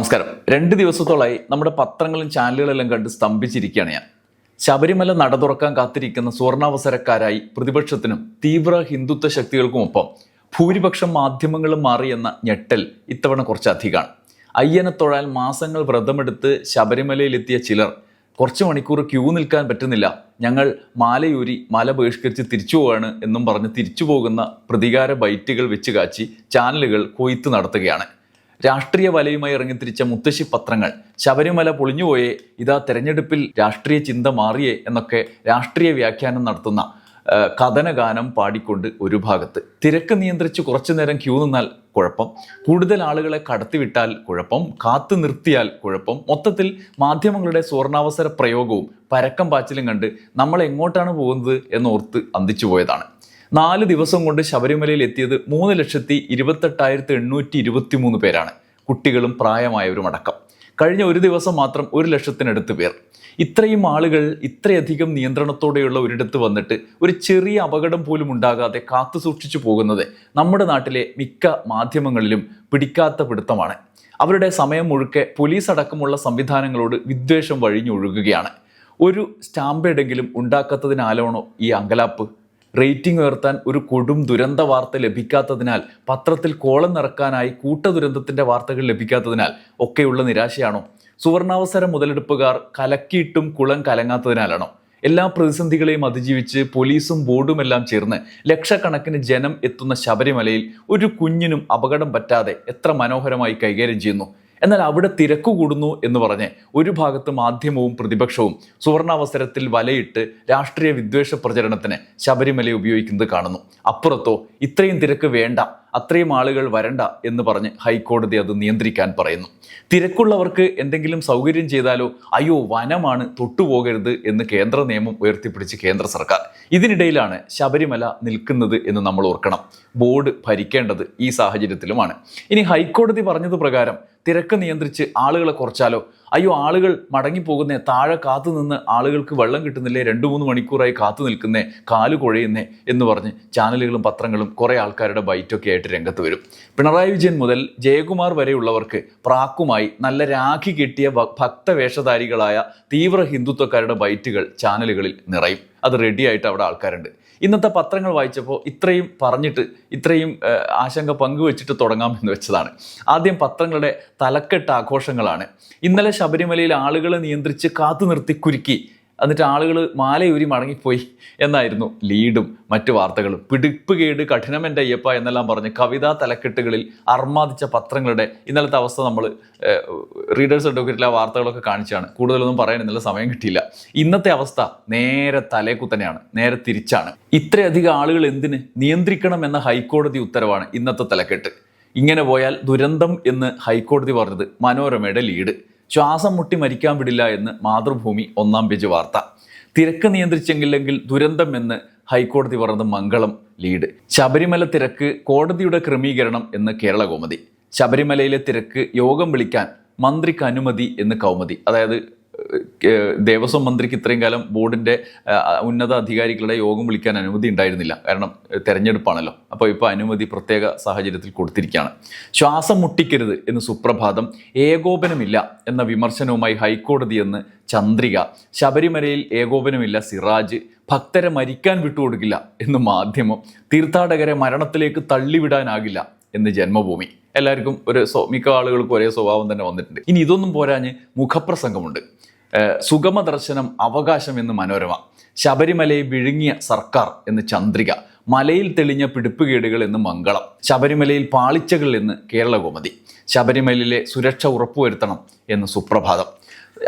നമസ്കാരം. രണ്ട് ദിവസത്തോളായി നമ്മുടെ പത്രങ്ങളും ചാനലുകളെല്ലാം കണ്ട് സ്തംഭിച്ചിരിക്കുകയാണ് ഞാൻ. ശബരിമല നട തുറക്കാൻ കാത്തിരിക്കുന്ന സുവർണാവസരക്കാരായി പ്രതിപക്ഷത്തിനും തീവ്ര ഹിന്ദുത്വ ശക്തികൾക്കുമൊപ്പം ഭൂരിപക്ഷം മാധ്യമങ്ങളും മാറിയെന്ന ഞെട്ടൽ ഇത്തവണ കുറച്ചധികമാണ്. അയ്യനെ തൊഴാൻ മാസങ്ങൾ വ്രതമെടുത്ത് ശബരിമലയിലെത്തിയ ചിലർ കുറച്ച് മണിക്കൂർ ക്യൂ നിൽക്കാൻ പറ്റുന്നില്ല. ഞങ്ങൾ മാലയൂരി മല ബഹിഷ്കരിച്ച് തിരിച്ചു പോവാണ് എന്നും പറഞ്ഞ് തിരിച്ചു പോകുന്ന പ്രതികാര ബൈറ്റുകൾ വെച്ച് കാച്ചി ചാനലുകൾ കൊയ്ത്ത് നടത്തുകയാണ്. രാഷ്ട്രീയ വലയുമായി ഇറങ്ങിത്തിരിച്ച മുത്തശ്ശി പത്രങ്ങൾ ശബരിമല പൊളിഞ്ഞുപോയേ ഇതാ തെരഞ്ഞെടുപ്പിൽ രാഷ്ട്രീയ ചിന്ത മാറിയേ എന്നൊക്കെ രാഷ്ട്രീയ വ്യാഖ്യാനം നടത്തുന്ന കഥനഗാനം പാടിക്കൊണ്ട് ഒരു ഭാഗത്ത്. തിരക്ക് നിയന്ത്രിച്ച് കുറച്ചു നേരം ക്യൂ നിന്നാൽ കുഴപ്പം. കൂടുതൽ ആളുകളെ കടത്തിവിട്ടാൽ കുഴപ്പം. കാത്തു നിർത്തിയാൽ കുഴപ്പം. മൊത്തത്തിൽ മാധ്യമങ്ങളുടെ സുവർണാവസര പ്രയോഗവും പരക്കം പാച്ചിലും കണ്ട് നമ്മൾ എങ്ങോട്ടാണ് പോകുന്നത് എന്നോർത്ത് അന്തിച്ചു പോയതാണ്. നാല് ദിവസം കൊണ്ട് ശബരിമലയിൽ എത്തിയത് മൂന്ന് ലക്ഷത്തി ഇരുപത്തെട്ടായിരത്തി എണ്ണൂറ്റി ഇരുപത്തി മൂന്ന് പേരാണ്. കുട്ടികളും പ്രായമായവരും അടക്കം. കഴിഞ്ഞ ഒരു ദിവസം മാത്രം ഒരു ലക്ഷത്തിനടുത്ത് പേർ. ഇത്രയും ആളുകൾ ഇത്രയധികം നിയന്ത്രണത്തോടെയുള്ള ഒരിടത്ത് വന്നിട്ട് ഒരു ചെറിയ അപകടം പോലും ഉണ്ടാകാതെ കാത്തു സൂക്ഷിച്ചു പോകുന്നത് നമ്മുടെ നാട്ടിലെ മിക്ക മാധ്യമങ്ങളിലും പിടിക്കാത്ത പിടുത്തമാണ്. അവരുടെ സമയം മുഴുക്കെ പോലീസ് അടക്കമുള്ള സംവിധാനങ്ങളോട് വിദ്വേഷം വഴിഞ്ഞൊഴുകുകയാണ്. ഒരു സ്റ്റാമ്പ് എടെങ്കിലും ഉണ്ടാക്കാത്തതിനാലാണോ ഈ അങ്കലാപ്പ്? റേറ്റിംഗ് ഉയർത്താൻ ഒരു കൊടും ദുരന്ത വാർത്ത ലഭിക്കാത്തതിനാൽ പത്രത്തിൽ കോളം നിറക്കാനായി കൂട്ട ദുരന്തത്തിന്റെ വാർത്തകൾ ലഭിക്കാത്തതിനാൽ ഒക്കെയുള്ള നിരാശയാണോ? സുവർണാവസര മുതലെടുപ്പുകാർ കലക്കിയിട്ടും കുളം കലങ്ങാത്തതിനാലാണോ? എല്ലാ പ്രതിസന്ധികളെയും അതിജീവിച്ച് പോലീസും ബോർഡുമെല്ലാം ചേർന്ന് ലക്ഷക്കണക്കിന് ജനം എത്തുന്ന ശബരിമലയിൽ ഒരു കുഞ്ഞിനും അപകടം പറ്റാതെ എത്ര മനോഹരമായി കൈകാര്യം ചെയ്യുന്നു? എന്നാൽ അവിടെ തിരക്ക് കൂടുന്നു എന്ന് പറഞ്ഞ് ഒരു ഭാഗത്ത് മാധ്യമവും പ്രതിപക്ഷവും സുവർണാവസരത്തിൽ വലയിട്ട് രാഷ്ട്രീയ വിദ്വേഷ പ്രചരണത്തിന് ശബരിമല ഉപയോഗിക്കുന്നത് കാണുന്നു. അപ്പുറത്തോ ഇത്രയും തിരക്ക് വേണ്ട അത്രയും ആളുകൾ വരണ്ട എന്ന് പറഞ്ഞ് ഹൈക്കോടതി അത് നിയന്ത്രിക്കാൻ പറയുന്നു. തിരക്കുള്ളവർക്ക് എന്തെങ്കിലും സൗകര്യം ചെയ്താലോ അയ്യോ വനമാണ് തൊട്ടുപോകരുത് എന്ന് കേന്ദ്ര നിയമം ഉയർത്തിപ്പിടിച്ച് കേന്ദ്ര സർക്കാർ. ഇതിനിടയിലാണ് ശബരിമല നിൽക്കുന്നത് എന്ന് നമ്മൾ ഓർക്കണം. ബോർഡ് ഭരിക്കേണ്ടത് ഈ സാഹചര്യത്തിലുമാണ്. ഇനി ഹൈക്കോടതി പറഞ്ഞത് പ്രകാരം തിരക്ക് നിയന്ത്രിച്ച് ആളുകളെ കുറച്ചാലോ? അയ്യോ ആളുകൾ മടങ്ങിപ്പോകുന്നേ താഴെ കാത്തു നിന്ന് ആളുകൾക്ക് വെള്ളം കിട്ടുന്നില്ലേ രണ്ട് മൂന്ന് മണിക്കൂറായി കാത്തു നിൽക്കുന്നേ കാൽ കുഴയുന്നേ എന്ന് പറഞ്ഞ് ചാനലുകളും പത്രങ്ങളും കുറേ ആൾക്കാരുടെ ബൈറ്റൊക്കെ ആയിട്ട് രംഗത്ത് വരും. പിണറായി വിജയൻ മുതൽ ജയകുമാർ വരെയുള്ളവർക്ക് പ്രാക്കുമായി നല്ല രാഖി കിട്ടിയ ഭക്തവേഷധാരികളായ തീവ്ര ഹിന്ദുത്വക്കാരുടെ ബൈറ്റുകൾ ചാനലുകളിൽ നിറയും. അത് റെഡിയായിട്ട് അവിടെ ആൾക്കാരുണ്ട്. ഇന്നത്തെ പത്രങ്ങൾ വായിച്ചപ്പോൾ ഇത്രയും പറഞ്ഞിട്ട് ഇത്രയും ആശങ്ക പങ്കുവച്ചിട്ട് തുടങ്ങാം എന്ന് വെച്ചതാണ്. ആദ്യം പത്രങ്ങളുടെ തലക്കെട്ട് ആഘോഷങ്ങളാണ്. ഇന്നലെ ശബരിമലയിൽ ആളുകളെ നിയന്ത്രിച്ച് കാത്തു നിർത്തി കുരുക്കി. എന്നിട്ട് ആളുകൾ മാലയൂരി മടങ്ങിപ്പോയി എന്നായിരുന്നു ലീഡും മറ്റു വാർത്തകളും. പിടിപ്പ് കേട് കഠിനം എന്റെ അയ്യപ്പ എന്നെല്ലാം പറഞ്ഞ് കവിതാ തലക്കെട്ടുകളിൽ അർമാദിച്ച പത്രങ്ങളുടെ ഇന്നലത്തെ അവസ്ഥ നമ്മൾ റീഡേഴ്സ് അഡ്വക്കേറ്റിലെ വാർത്തകളൊക്കെ കാണിച്ചാണ്. കൂടുതലൊന്നും പറയാൻ ഇന്നലെ സമയം കിട്ടിയില്ല. ഇന്നത്തെ അവസ്ഥ നേരെ തലേക്കുത്തനെയാണ് നേരെ തിരിച്ചാണ്. ഇത്രയധികം ആളുകൾ എന്തിന് നിയന്ത്രിക്കണം എന്ന ഹൈക്കോടതി ഉത്തരവാണ് ഇന്നത്തെ തലക്കെട്ട്. ഇങ്ങനെ പോയാൽ ദുരന്തം എന്ന് ഹൈക്കോടതി പറഞ്ഞത് മനോരമയുടെ ലീഡ്. ശ്വാസം മുട്ടി മരിക്കാൻ വിടില്ല എന്ന് മാതൃഭൂമി ഒന്നാം പേജ് വാർത്ത. തിരക്ക് നിയന്ത്രിച്ചെങ്കിലെങ്കിൽ ദുരന്തം എന്ന് ഹൈക്കോടതി പറഞ്ഞത് മംഗളം ലീഡ്. ശബരിമല തിരക്ക് കോടതിയുടെ ക്രമീകരണം എന്ന് കേരള കൗമുദി. ശബരിമലയിലെ തിരക്ക് യോഗം വിളിക്കാൻ മന്ത്രിക്ക് അനുമതി എന്ന് കൗമതി അതായത് ദേവസ്വം മന്ത്രിക്ക് ഇത്രയും കാലം ബോർഡിന്റെ ഉന്നത അധികാരികളുടെ യോഗം വിളിക്കാൻ അനുമതി ഉണ്ടായിരുന്നില്ല. കാരണം തെരഞ്ഞെടുപ്പാണല്ലോ. അപ്പോൾ ഇപ്പോൾ അനുമതി പ്രത്യേക സാഹചര്യത്തിൽ കൊടുത്തിരിക്കുകയാണ്. ശ്വാസം മുട്ടിക്കരുത് എന്ന് സുപ്രഭാതം ഏകോപനമില്ല എന്ന വിമർശനവുമായി ഹൈക്കോടതി എന്ന് ചന്ദ്രിക ശബരിമലയിൽ ഏകോപനമില്ല സിറാജ് ഭക്തരെ മരിക്കാൻ വിട്ടുകൊടുക്കില്ല എന്ന് മാധ്യമം തീർത്ഥാടകരെ മരണത്തിലേക്ക് തള്ളിവിടാനാകില്ല എന്ന് ജന്മഭൂമി. എല്ലാവർക്കും ഒരു മിക്ക ആളുകൾക്കും ഒരേ സ്വഭാവം തന്നെ വന്നിട്ടുണ്ട്. ഇനി ഇതൊന്നും പോരാഞ്ഞ് മുഖപ്രസംഗമുണ്ട്. ഏഹ് സുഗമ ദർശനം അവകാശം എന്ന് മനോരമ. ശബരിമലയെ വിഴുങ്ങിയ സർക്കാർ എന്ന് ചന്ദ്രിക. മലയിൽ തെളിഞ്ഞ പിടിപ്പുകേടുകൾ എന്ന് മംഗളം. ശബരിമലയിൽ പാളിച്ചകൾ എന്ന് കേരളകോമതി. ശബരിമലയിലെ സുരക്ഷ ഉറപ്പുവരുത്തണം എന്ന് സുപ്രഭാതം.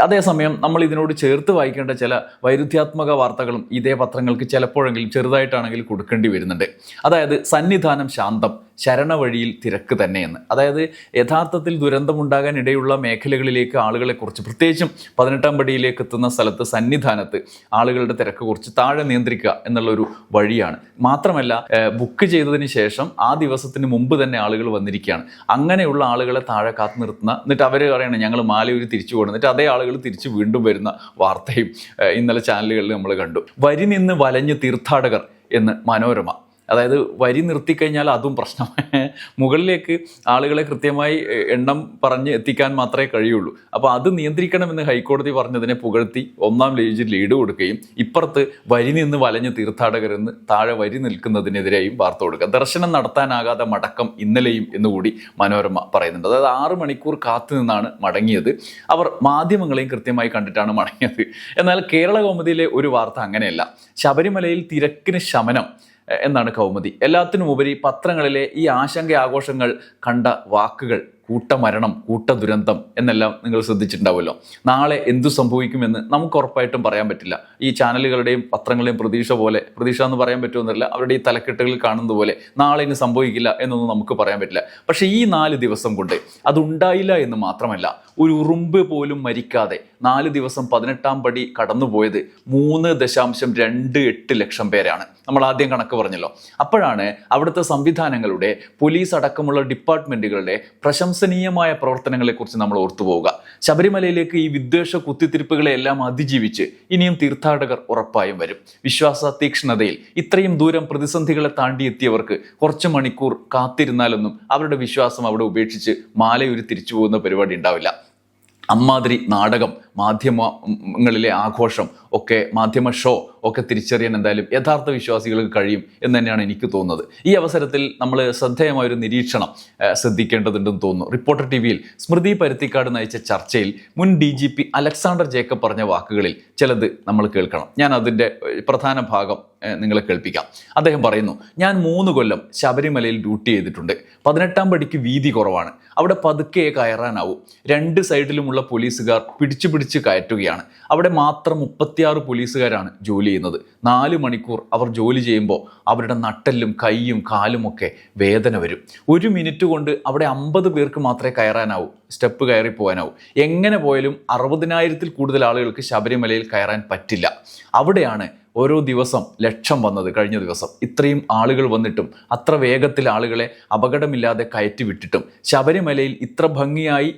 അതേസമയം നമ്മൾ ഇതിനോട് ചേർത്ത് വായിക്കേണ്ട ചില വൈരുദ്ധ്യാത്മക വാർത്തകളും ഇതേ പത്രങ്ങൾക്ക് ചിലപ്പോഴെങ്കിലും ചെറുതായിട്ടാണെങ്കിലും കൊടുക്കേണ്ടി വരുന്നുണ്ട്. അതായത് സന്നിധാനം ശാന്തം ശരണവഴിയിൽ തിരക്ക് തന്നെയെന്ന്. അതായത് യഥാർത്ഥത്തിൽ ദുരന്തമുണ്ടാകാൻ ഇടയുള്ള മേഖലകളിലേക്ക് ആളുകളെ കുറിച്ച് പ്രത്യേകിച്ചും പതിനെട്ടാം പടിയിലേക്ക് എത്തുന്ന സ്ഥലത്ത് സന്നിധാനത്ത് ആളുകളുടെ തിരക്ക് കുറച്ച് താഴെ നിയന്ത്രിക്കുക എന്നുള്ളൊരു വഴിയാണ്. മാത്രമല്ല ബുക്ക് ചെയ്തതിന് ശേഷം ആ ദിവസത്തിന് മുമ്പ് തന്നെ ആളുകൾ വന്നിരിക്കുകയാണ്. അങ്ങനെയുള്ള ആളുകളെ താഴെ കാത്തു നിർത്തുന്ന എന്നിട്ട് അവർ പറയണം ഞങ്ങൾ മാലയൂരി തിരിച്ചു പോകണം. എന്നിട്ട് അതേ ആളുകൾ തിരിച്ചു വീണ്ടും വരുന്ന വാർത്തയും ഇന്നലെ ചാനലുകളിൽ നമ്മൾ കണ്ടു. വരി നിന്ന് വലഞ്ഞ് തീർത്ഥാടകർ എന്ന് മനോരമ. അതായത് വരി നിർത്തിക്കഴിഞ്ഞാൽ അതും പ്രശ്നമായ മുകളിലേക്ക് ആളുകളെ കൃത്യമായി എണ്ണം പറഞ്ഞ് എത്തിക്കാൻ മാത്രമേ കഴിയുള്ളൂ. അപ്പോൾ അത് നിയന്ത്രിക്കണമെന്ന് ഹൈക്കോടതി പറഞ്ഞതിനെ പുകഴ്ത്തി ഒന്നാം ലേജിൽ ലീഡ് കൊടുക്കുകയും ഇപ്പുറത്ത് വരി നിന്ന് വലഞ്ഞ് തീർത്ഥാടകരെന്ന് താഴെ വരി നിൽക്കുന്നതിനെതിരെയും വാർത്ത കൊടുക്കുക. ദർശനം നടത്താനാകാതെ മടക്കം ഇന്നലെയും എന്നുകൂടി മനോരമ പറയുന്നുണ്ട്. അതായത് ആറ് മണിക്കൂർ കാത്തു നിന്നാണ് മടങ്ങിയത്. അവർ മാധ്യമങ്ങളെയും കൃത്യമായി കണ്ടിട്ടാണ് മടങ്ങിയത്. എന്നാൽ കേരള കോമതിയിലെ ഒരു വാർത്ത അങ്ങനെയല്ല. ശബരിമലയിൽ തിരക്കിന് ശമനം. എന്നാണ് കൗമുദി. എല്ലാത്തിനും ഉപരി പത്രങ്ങളിലെ ഈ ആശങ്ക ആഘോഷങ്ങൾ കണ്ട വാക്കുകൾ കൂട്ടമരണം കൂട്ടദുരന്തം എന്നെല്ലാം നിങ്ങൾ ശ്രദ്ധിച്ചിട്ടുണ്ടാവുമല്ലോ. നാളെ എന്തു സംഭവിക്കുമെന്ന് നമുക്ക് ഉറപ്പായിട്ടും പറയാൻ പറ്റില്ല. ഈ ചാനലുകളുടെയും പത്രങ്ങളുടെയും പ്രതീക്ഷ പോലെ പ്രതീക്ഷ എന്ന് പറയാൻ പറ്റുമെന്നില്ല അവരുടെ ഈ തലക്കെട്ടുകളിൽ കാണുന്നത് പോലെ നാളെ ഇനി സംഭവിക്കില്ല എന്നൊന്നും നമുക്ക് പറയാൻ പറ്റില്ല. പക്ഷേ ഈ നാല് ദിവസം കൊണ്ട് അതുണ്ടായില്ല എന്ന് മാത്രമല്ല ഒരു ഉറുമ്പ് പോലും മരിക്കാതെ നാല് ദിവസം പതിനെട്ടാം പടി കടന്നുപോയത് മൂന്ന് ദശാംശം രണ്ട് എട്ട് ലക്ഷം പേരാണ്. നമ്മൾ ആദ്യം കണക്ക് പറഞ്ഞല്ലോ. അപ്പോഴാണ് അവിടുത്തെ സംവിധാനങ്ങളുടെ പോലീസ് അടക്കമുള്ള ഡിപ്പാർട്ട്മെന്റുകളുടെ പ്രശംസനീയമായ പ്രവർത്തനങ്ങളെക്കുറിച്ച് നമ്മൾ ഓർത്തുപോവുക ശബരിമലയിലേക്ക് ഈ വിദ്വേഷ കുത്തിത്തിരിപ്പുകളെ എല്ലാം അതിജീവിച്ച് ഇനിയും തീർത്ഥാടകർ ഉറപ്പായും വരും. വിശ്വാസ തീക്ഷ്ണതയിൽ ഇത്രയും ദൂരം പ്രതിസന്ധികളെ താണ്ടിയെത്തിയവർക്ക് കുറച്ച് മണിക്കൂർ കാത്തിരുന്നാലൊന്നും അവരുടെ വിശ്വാസം അവിടെ ഉപേക്ഷിച്ച് മാലയൊരു തിരിച്ചു പോകുന്ന പരിപാടി ഉണ്ടാവില്ല. അമ്മാതിരി നാടകം മാധ്യമങ്ങളിലെ ആഘോഷം ഒക്കെ മാധ്യമ ഷോ ഒക്കെ തിരിച്ചറിയാൻ എന്തായാലും യഥാർത്ഥ വിശ്വാസികൾക്ക് കഴിയും എന്ന് തന്നെയാണ് എനിക്ക് തോന്നുന്നത്. ഈ അവസരത്തിൽ നമ്മൾ ശ്രദ്ധേയമായ ഒരു നിരീക്ഷണം ശ്രദ്ധിക്കേണ്ടതുണ്ടെന്ന് തോന്നുന്നു. റിപ്പോർട്ടർ ടി വിയിൽ സ്മൃതി പരുത്തിക്കാട് നയിച്ച ചർച്ചയിൽ മുൻ D G P Alexander Jacob പറഞ്ഞ വാക്കുകളിൽ ചിലത് നമ്മൾ കേൾക്കണം. ഞാൻ അതിന്റെ പ്രധാന ഭാഗം നിങ്ങളെ കേൾപ്പിക്കാം. അദ്ദേഹം പറയുന്നു ഞാൻ മൂന്ന് കൊല്ലം ശബരിമലയിൽ ഡ്യൂട്ടി ചെയ്തിട്ടുണ്ട്. പതിനെട്ടാം പടിക്ക് വീതി കുറവാണ്. അവിടെ പതുക്കെ കയറാനാവും. രണ്ട് സൈഡിലുമുള്ള പോലീസുകാർ പിടിച്ചു പിടിച്ച് കയറ്റുകയാണ്. അവിടെ മാത്രം മുപ്പത്തിയാറ് പോലീസുകാരാണ് ജോലി ചെയ്യുന്നത്. നാല് മണിക്കൂർ അവർ ജോലി ചെയ്യുമ്പോൾ അവരുടെ നട്ടെല്ലും കൈയും കാലുമൊക്കെ വേദന വരും. ഒരു മിനിറ്റ് കൊണ്ട് അവിടെ അമ്പത് പേർക്ക് മാത്രമേ കയറാനാവൂ. സ്റ്റെപ്പ് കയറി പോകാനാവും. എങ്ങനെ പോയാലും അറുപതിനായിരത്തിൽ കൂടുതൽ ആളുകൾക്ക് ശബരിമലയിൽ കയറാൻ പറ്റില്ല. അവിടെയാണ് ഓരോ ദിവസം ലക്ഷം വന്നത് കഴിഞ്ഞ ദിവസം. ഇത്രയും ആളുകൾ വന്നിട്ടും അത്ര വേഗത്തിൽ ആളുകളെ അപകടമില്ലാതെ കയറ്റി വിട്ടിട്ടും ശബരിമലയിൽ ഇത്ര ഭംഗിയായി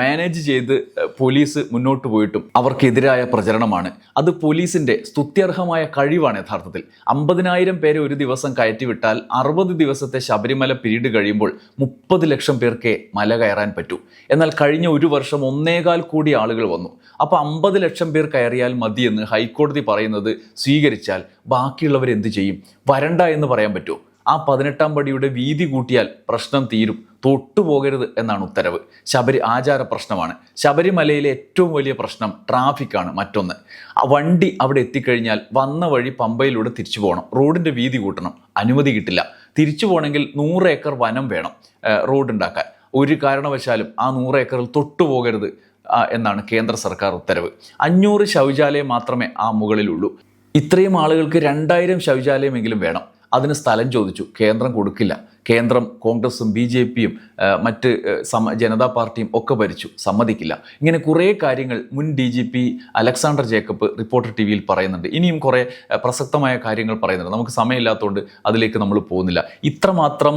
മാനേജ് ചെയ്ത് പോലീസ് മുന്നോട്ട് പോയിട്ടും അവർക്കെതിരായ പ്രചരണമാണ്. അത് പോലീസിന്റെ സ്തുത്യർഹമായ കഴിവാണ് യഥാർത്ഥത്തിൽ. അമ്പതിനായിരം പേരെ ഒരു ദിവസം കയറ്റി വിട്ടാൽ അറുപത് ദിവസത്തെ ശബരിമല പിരീഡ് കഴിയുമ്പോൾ മുപ്പത് ലക്ഷം പേർക്കേ മല കയറാൻ പറ്റൂ. എന്നാൽ കഴിഞ്ഞ ഒരു വർഷം ഒന്നേകാൽ കോടി ആളുകൾ വന്നു. അപ്പോൾ അമ്പത് ലക്ഷം പേർ കയറിയാൽ മതിയെന്ന് ഹൈക്കോടതി പറയുന്നത് സ്വീകരിച്ചാൽ ബാക്കിയുള്ളവർ എന്ത് ചെയ്യും? വരണ്ട എന്ന് പറയാൻ പറ്റുമോ? ആ പതിനെട്ടാം പടിയുടെ വീതി കൂട്ടിയാൽ പ്രശ്നം തീരും. തൊട്ടുപോകരുത് എന്നാണ് ഉത്തരവ്. ശബരി ആചാര പ്രശ്നമാണ്. ശബരിമലയിലെ ഏറ്റവും വലിയ പ്രശ്നം ട്രാഫിക്കാണ് മറ്റൊന്ന്. വണ്ടി അവിടെ എത്തിക്കഴിഞ്ഞാൽ വന്ന വഴി പമ്പയിലൂടെ തിരിച്ചു പോകണം. റോഡിന്റെ വീതി കൂട്ടണം. അനുമതി കിട്ടില്ല. തിരിച്ചു പോകണമെങ്കിൽ നൂറ് ഏക്കർ വനം വേണം റോഡ് ഉണ്ടാക്കാൻ. ഒരു കാരണവശാലും ആ നൂറ് ഏക്കറിൽ തൊട്ടുപോകരുത് എന്നാണ് കേന്ദ്ര സർക്കാർ ഉത്തരവ്. അഞ്ഞൂറ് ശൗചാലയം മാത്രമേ ആ മുകളിലുള്ളൂ. ഇത്രയും ആളുകൾക്ക് രണ്ടായിരം ശൗചാലയമെങ്കിലും വേണം. അതിന് സ്ഥലം ചോദിച്ചു. കേന്ദ്രം കൊടുക്കില്ല. കേന്ദ്രം കോൺഗ്രസും ബി ജെ പിയും മറ്റ് സമ ജനതാ പാർട്ടിയും ഒക്കെ ഭരിച്ചു. സമ്മതിക്കില്ല. ഇങ്ങനെ കുറേ കാര്യങ്ങൾ മുൻ D G P Alexander Jacob reporter T വിയിൽ പറയുന്നുണ്ട്. ഇനിയും കുറേ പ്രസക്തമായ കാര്യങ്ങൾ പറയുന്നുണ്ട്. നമുക്ക് സമയമില്ലാത്തതുകൊണ്ട് അതിലേക്ക് നമ്മൾ പോകുന്നില്ല. ഇത്രമാത്രം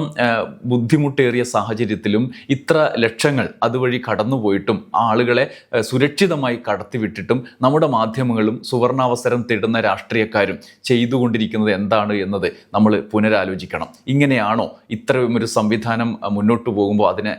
ബുദ്ധിമുട്ടേറിയ സാഹചര്യത്തിലും ഇത്ര ലക്ഷങ്ങൾ അതുവഴി കടന്നുപോയിട്ടും ആളുകളെ സുരക്ഷിതമായി കടത്തിവിട്ടിട്ടും നമ്മുടെ മാധ്യമങ്ങളും സുവർണാവസരം തേടുന്ന രാഷ്ട്രീയക്കാരും ചെയ്തുകൊണ്ടിരിക്കുന്നത് എന്താണ് എന്നത് നമ്മൾ പുനരാലോചിക്കണം. ഇങ്ങനെയാണോ ഇത്തരം ഒരു സംവിധാനം മുന്നോട്ട് പോകുമ്പോൾ അതിനെ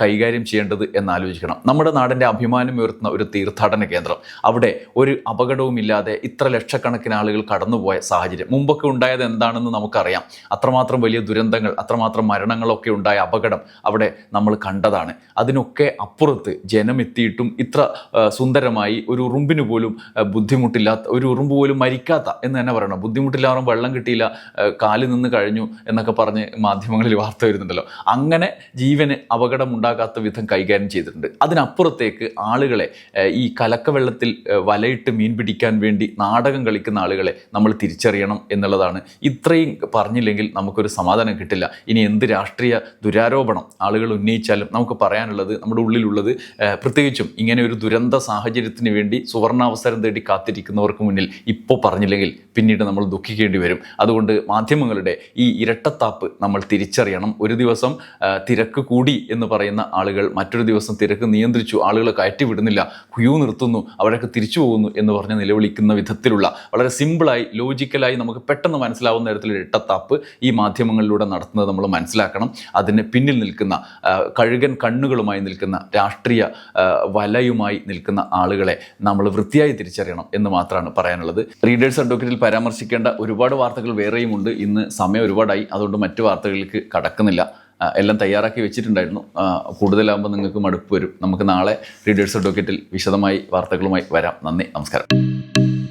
കൈകാര്യം ചെയ്യേണ്ടത് എന്നാലോചിക്കണം. നമ്മുടെ നാടിന്റെ അഭിമാനം ഉയർത്തുന്ന ഒരു തീർത്ഥാടന കേന്ദ്രം. അവിടെ ഒരു അപകടവുമില്ലാതെ ഇത്ര ലക്ഷക്കണക്കിന് ആളുകൾ കടന്നുപോയ സാഹചര്യം. മുമ്പൊക്കെ ഉണ്ടായത് എന്താണെന്ന് നമുക്കറിയാം. അത്രമാത്രം വലിയ ദുരന്തങ്ങൾ അത്രമാത്രം മരണങ്ങളൊക്കെ ഉണ്ടായ അപകടം അവിടെ നമ്മൾ കണ്ടതാണ്. അതിനൊക്കെ അപ്പുറത്ത് ജനമെത്തിയിട്ടും ഇത്ര സുന്ദരമായി ഒരു ഉറുമ്പിന് പോലും ബുദ്ധിമുട്ടില്ലാത്ത ഒരു ഉറുമ്പ് പോലും മരിക്കാത്ത എന്ന് തന്നെ പറയണം. ബുദ്ധിമുട്ടില്ലാതെ വെള്ളം കിട്ടിയില്ല കാലിൽ നിന്ന് കഴിഞ്ഞു എന്നൊക്കെ പറഞ്ഞ് മാധ്യമങ്ങളിൽ വാർത്ത വരുന്നുണ്ടല്ലോ. അങ്ങനെ ജീവന് അപകടമുണ്ടാകാത്ത വിധം കൈകാര്യം ചെയ്തിട്ടുണ്ട്. അതിനപ്പുറത്തേക്ക് ആളുകളെ ഈ കലക്കവെള്ളത്തിൽ വലയിട്ട് മീൻ പിടിക്കാൻ വേണ്ടി നാടകം കളിക്കുന്ന ആളുകളെ നമ്മൾ തിരിച്ചറിയണം എന്നുള്ളതാണ്. ഇത്രയും പറഞ്ഞില്ലെങ്കിൽ നമുക്കൊരു സമാധാനം കിട്ടില്ല. ഇനി എന്ത് രാഷ്ട്രീയ ദുരാരോപണം ആളുകൾ ഉന്നയിച്ചാലും നമുക്ക് പറയാനുള്ളത് നമ്മുടെ ഉള്ളിലുള്ളത് പ്രത്യേകിച്ചും ഇങ്ങനെ ഒരു ദുരന്ത സാഹചര്യത്തിന് വേണ്ടി സുവർണാവസരം തേടി കാത്തിരിക്കുന്നവർക്ക് മുന്നിൽ ഇപ്പോൾ പറഞ്ഞില്ലെങ്കിൽ പിന്നീട് നമ്മൾ ദുഃഖിക്കേണ്ടി വരും. അതുകൊണ്ട് മാധ്യമങ്ങളുടെ ഈ ഇരട്ടത്താപ്പ് നമ്മൾ തിരിച്ചറിയണം. തിരിച്ചറിയണം. ഒരു ദിവസം തിരക്ക് കൂടി എന്ന് പറയുന്ന ആളുകൾ മറ്റൊരു ദിവസം തിരക്ക് നിയന്ത്രിച്ചു. ആളുകളെ കയറ്റി വിടുന്നില്ല. ക്യൂ നിർത്തുന്നു. അവരൊക്കെ തിരിച്ചു പോകുന്നു എന്ന് പറഞ്ഞ് നിലവിളിക്കുന്ന വിധത്തിലുള്ള വളരെ സിമ്പിളായി ലോജിക്കലായി നമുക്ക് പെട്ടെന്ന് മനസ്സിലാവുന്ന തരത്തിലൊരു ഇട്ടത്താപ്പ് ഈ മാധ്യമങ്ങളിലൂടെ നടത്തുന്നത് നമ്മൾ മനസ്സിലാക്കണം. അതിന് പിന്നിൽ നിൽക്കുന്ന കഴുകൻ കണ്ണുകളുമായി നിൽക്കുന്ന രാഷ്ട്രീയ വലയുമായി നിൽക്കുന്ന ആളുകളെ നമ്മൾ വൃത്തിയായി തിരിച്ചറിയണം എന്ന് മാത്രമാണ് പറയാനുള്ളത്. റീഡേഴ്സ് അഡ്വക്കറ്റിൽ പരാമർശിക്കേണ്ട ഒരുപാട് വാർത്തകൾ വേറെയുമുണ്ട് ഇന്ന് സമയം ഒരുപാടായി. അതുകൊണ്ട് മറ്റു വാർത്തകളിലേക്ക് കടക്കുന്നില്ല. എല്ലാം തയ്യാറാക്കി വെച്ചിട്ടുണ്ടായിരുന്നു. കൂടുതലാകുമ്പോൾ നിങ്ങൾക്ക് മടുപ്പ് വരും. നമുക്ക് നാളെ റീഡേഴ്സ് അഡ്വക്കേറ്റിൽ വിശദമായി വാർത്തകളുമായി വരാം. നന്ദി നമസ്കാരം.